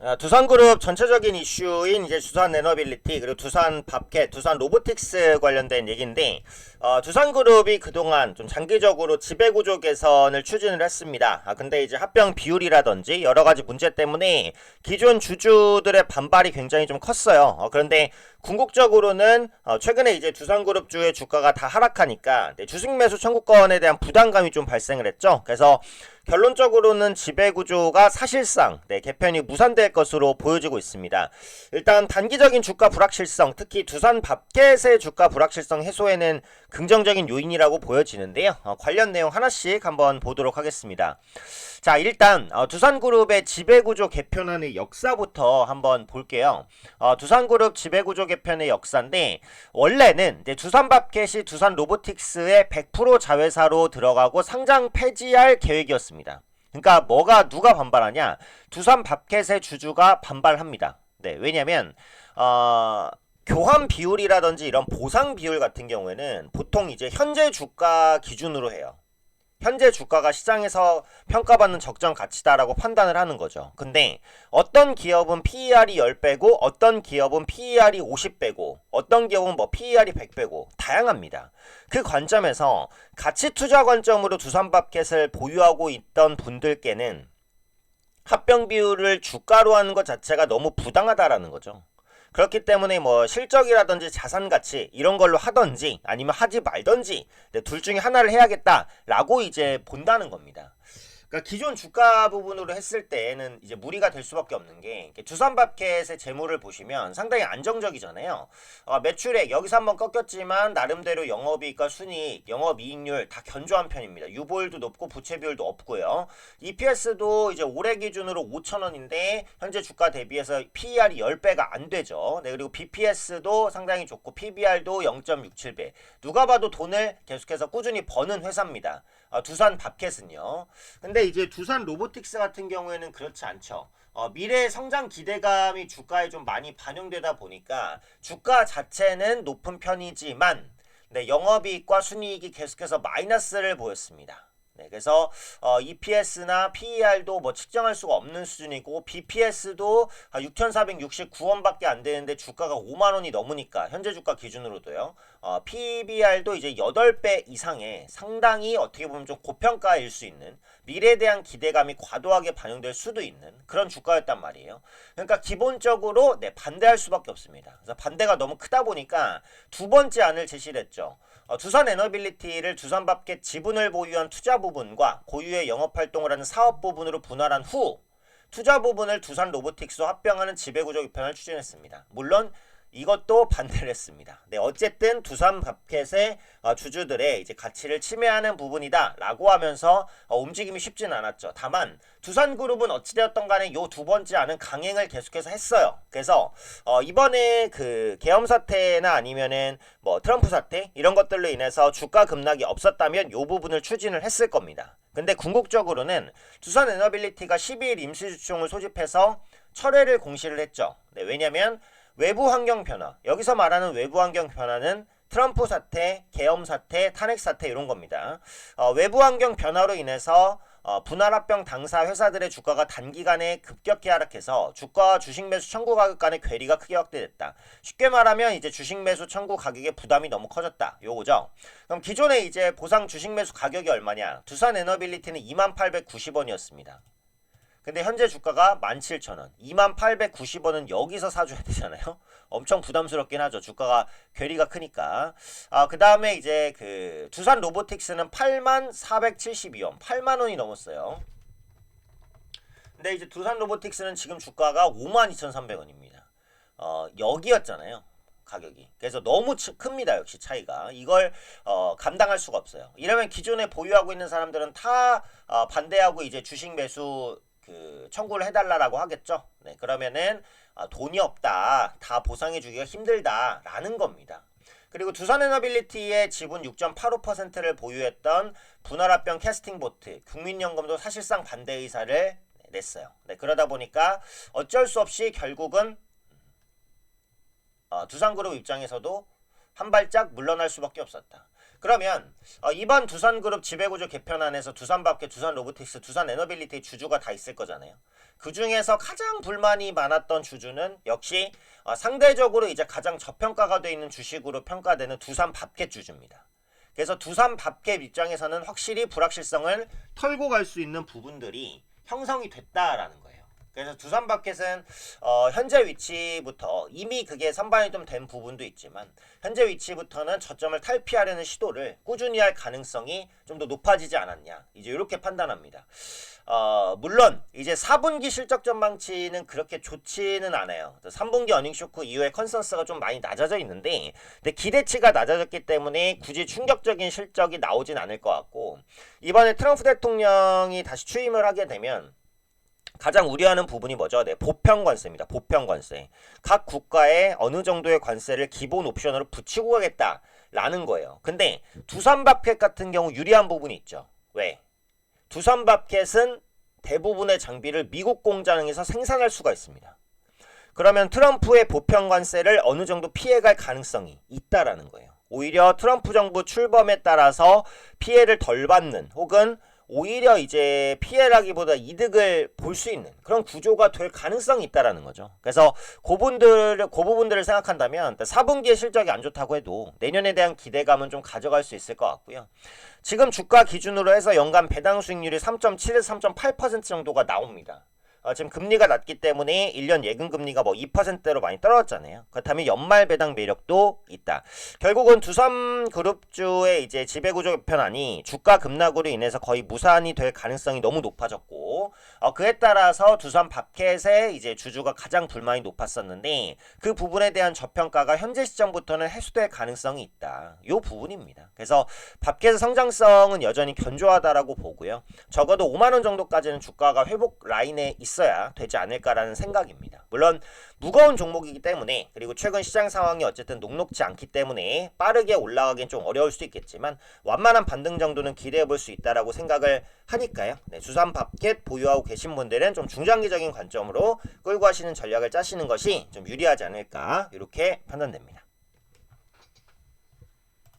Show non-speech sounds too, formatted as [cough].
아, 두산그룹 전체적인 이슈인 이제 두산 에너빌리티 그리고 두산 밥캣, 두산 로보틱스 관련된 얘기인데 어, 두산그룹이 그동안 좀 장기적으로 지배구조 개선을 추진을 했습니다. 아, 근데 이제 합병 비율이라든지 여러 가지 문제 때문에 기존 주주들의 반발이 굉장히 좀 컸어요. 어, 그런데 궁극적으로는 어, 최근에 이제 두산그룹 주의 주가가 다 하락하니까 네, 주식 매수 청구권에 대한 부담감이 좀 발생을 했죠. 그래서 결론적으로는 지배구조가 사실상 네, 개편이 무산될 것으로 보여지고 있습니다. 일단 단기적인 주가 불확실성, 특히 두산 밥켓의 주가 불확실성 해소에는 긍정적인 요인이라고 보여지는데요. 어, 관련 내용 하나씩 한번 보도록 하겠습니다. 자, 일단 어, 두산그룹의 지배구조 개편안의 역사부터 한번 볼게요. 어, 두산그룹 지배구조 개편의 역사인데 원래는 이제 두산밥켓이 두산 로보틱스의 100% 자회사로 들어가고 상장 폐지할 계획이었습니다. 그러니까 뭐가 누가 반발하냐? 두산밥켓의 주주가 반발합니다. 네, 왜냐면 어, 교환 비율이라든지 이런 보상 비율 같은 경우에는 보통 이제 현재 주가 기준으로 해요. 현재 주가가 시장에서 평가받는 적정 가치다라고 판단을 하는 거죠. 근데 어떤 기업은 PER이 10배고 어떤 기업은 PER이 50배고 어떤 기업은 뭐 PER이 100배고 다양합니다. 그 관점에서 가치 투자 관점으로 두산밥켓을 보유하고 있던 분들께는 합병 비율을 주가로 하는 것 자체가 너무 부당하다라는 거죠. 그렇기 때문에 뭐 실적이라든지 자산 가치 이런 걸로 하든지 아니면 하지 말든지 네, 둘 중에 하나를 해야겠다라고 이제 본다는 겁니다. 그러니까 기존 주가 부분으로 했을 때는 이제 무리가 될 수밖에 없는 게 두산밥켓의 재물을 보시면 상당히 안정적이잖아요. 어, 매출액 여기서 한번 꺾였지만 나름대로 영업이익과 순이익, 영업이익률 다 견조한 편입니다. 유보율도 높고 부채 비율도 없고요. EPS도 이제 올해 기준으로 5천 원인데 현재 주가 대비해서 PER이 10배가 안 되죠. 네, 그리고 BPS도 상당히 좋고 PBR도 0.67배. 누가 봐도 돈을 계속해서 꾸준히 버는 회사입니다. 어, 두산 밥켓은요. 근데 이제 두산 로보틱스 같은 경우에는 그렇지 않죠. 어, 미래 성장 기대감이 주가에 좀 많이 반영되다 보니까 주가 자체는 높은 편이지만 네, 영업이익과 순이익이 계속해서 마이너스를 보였습니다. 네, 그래서 어, EPS나 PER도 뭐 측정할 수가 없는 수준이고 BPS도 6,469원밖에 안 되는데 주가가 5만 원이 넘으니까 현재 주가 기준으로도요. 어, PBR도 이제 8배 이상의 상당히 어떻게 보면 좀 고평가일 수 있는 미래에 대한 기대감이 과도하게 반영될 수도 있는 그런 주가였단 말이에요. 그러니까 기본적으로 네, 반대할 수밖에 없습니다. 그래서 반대가 너무 크다 보니까 두 번째 안을 제시를 했죠. 어, 두산 에너빌리티를 두산밥켓 지분을 보유한 투자 부분과 고유의 영업 활동을 하는 사업 부분으로 분할한 후 투자 부분을 두산 로보틱스와 합병하는 지배구조 개편을 추진했습니다. 물론 이것도 반대를 했습니다. 네, 어쨌든 두산 밥켓의 어, 주주들의 이제 가치를 침해하는 부분이다라고 하면서 어, 움직임이 쉽진 않았죠. 다만 두산 그룹은 어찌되었던 간에 요 두 번째 안은 강행을 계속해서 했어요. 그래서 어, 이번에 그 계엄 사태나 아니면은 뭐 트럼프 사태 이런 것들로 인해서 주가 급락이 없었다면 요 부분을 추진을 했을 겁니다. 근데 궁극적으로는 두산 에너빌리티가 12일 임시주총을 소집해서 철회를 공시를 했죠. 네, 왜냐면 외부 환경 변화. 여기서 말하는 외부 환경 변화는 트럼프 사태, 계엄 사태, 탄핵 사태 이런 겁니다. 어, 외부 환경 변화로 인해서 어, 분할합병 당사 회사들의 주가가 단기간에 급격히 하락해서 주가와 주식 매수 청구 가격 간의 괴리가 크게 확대됐다. 쉽게 말하면 이제 주식 매수 청구 가격의 부담이 너무 커졌다. 요거죠. 그럼 기존에 이제 보상 주식 매수 가격이 얼마냐? 두산 에너빌리티는 2890원이었습니다. 근데 현재 주가가 17,000원. 2890원은 여기서 사줘야 되잖아요. [laughs] 엄청 부담스럽긴 하죠. 주가가 괴리가 크니까. 아, 그 다음에 이제 그 두산 로보틱스는 8472원. 8만 원이 넘었어요. 근데 이제 두산 로보틱스는 지금 주가가 52,300원입니다. 어, 여기였잖아요. 가격이. 그래서 너무 큽니다. 역시 차이가. 이걸 어, 감당할 수가 없어요. 이러면 기존에 보유하고 있는 사람들은 다 어, 반대하고 이제 주식 매수 그 청구를 해달라라고 하겠죠. 네, 그러면은 아, 돈이 없다, 다 보상해주기가 힘들다라는 겁니다. 그리고 두산에너빌리티의 지분 6.85%를 보유했던 분할합병 캐스팅보트, 국민연금도 사실상 반대 의사를 냈어요. 네, 그러다 보니까 어쩔 수 없이 결국은 어, 두산그룹 입장에서도 한 발짝 물러날 수밖에 없었다. 그러면 어, 이번 두산그룹 지배구조 개편안에서 두산밥개, 두산 로보틱스, 두산 에너빌리티 주주가 다 있을 거잖아요. 그 중에서 가장 불만이 많았던 주주는 역시 어, 상대적으로 이제 가장 저평가가 돼 있는 주식으로 평가되는 두산 밥개 주주입니다. 그래서 두산 밥개 입장에서는 확실히 불확실성을 털고 갈 수 있는 부분들이 형성이 됐다라는 거예요. 그래서 두산 바켓은 어, 현재 위치부터 이미 그게 선반이 좀 된 부분도 있지만 현재 위치부터는 저점을 탈피하려는 시도를 꾸준히 할 가능성이 좀 더 높아지지 않았냐 이제 이렇게 판단합니다. 어, 물론 이제 4분기 실적 전망치는 그렇게 좋지는 않아요. 3분기 어닝 쇼크 이후에 컨센서스가 좀 많이 낮아져 있는데 근데 기대치가 낮아졌기 때문에 굳이 충격적인 실적이 나오진 않을 것 같고 이번에 트럼프 대통령이 다시 취임을 하게 되면 가장 우려하는 부분이 뭐죠? 네, 보편 관세입니다. 보편 관세. 각 국가에 어느 정도의 관세를 기본 옵션으로 붙이고 가겠다라는 거예요. 근데 두산밥켓 같은 경우 유리한 부분이 있죠. 왜? 두산밥켓은 대부분의 장비를 미국 공장에서 생산할 수가 있습니다. 그러면 트럼프의 보편 관세를 어느 정도 피해갈 가능성이 있다라는 거예요. 오히려 트럼프 정부 출범에 따라서 피해를 덜 받는 혹은 오히려 이제 피해라기보다 이득을 볼 수 있는 그런 구조가 될 가능성이 있다라는 거죠. 그래서 그 부분들 그 부분들을 생각한다면 4분기의 실적이 안 좋다고 해도 내년에 대한 기대감은 좀 가져갈 수 있을 것 같고요. 지금 주가 기준으로 해서 연간 배당 수익률이 3.7에서 3.8% 정도가 나옵니다. 어, 지금 금리가 낮기 때문에 1년 예금 금리가 뭐 2%대로 많이 떨어졌잖아요. 그렇다면 연말 배당 매력도 있다. 결국은 두산 그룹주의 이제 지배구조 개편안이 주가 급락으로 인해서 거의 무산이 될 가능성이 너무 높아졌고 어, 그에 따라서 두산 밥켓의 이제 주주가 가장 불만이 높았었는데 그 부분에 대한 저평가가 현재 시점부터는 해소될 가능성이 있다. 요 부분입니다. 그래서 밥켓의 성장성은 여전히 견조하다라고 보고요. 적어도 5만 원 정도까지는 주가가 회복 라인에 있어야 되지 않을까라는 생각입니다. 물론 무거운 종목이기 때문에 그리고 최근 시장 상황이 어쨌든 녹록지 않기 때문에 빠르게 올라가긴 좀 어려울 수도 있겠지만 완만한 반등 정도는 기대해 볼 수 있다라고 생각을 하니까요. 네, 주산 밥켓 보유하고 계신 분들은 좀 중장기적인 관점으로 끌고 하시는 전략을 짜시는 것이 좀 유리하지 않을까 이렇게 판단됩니다.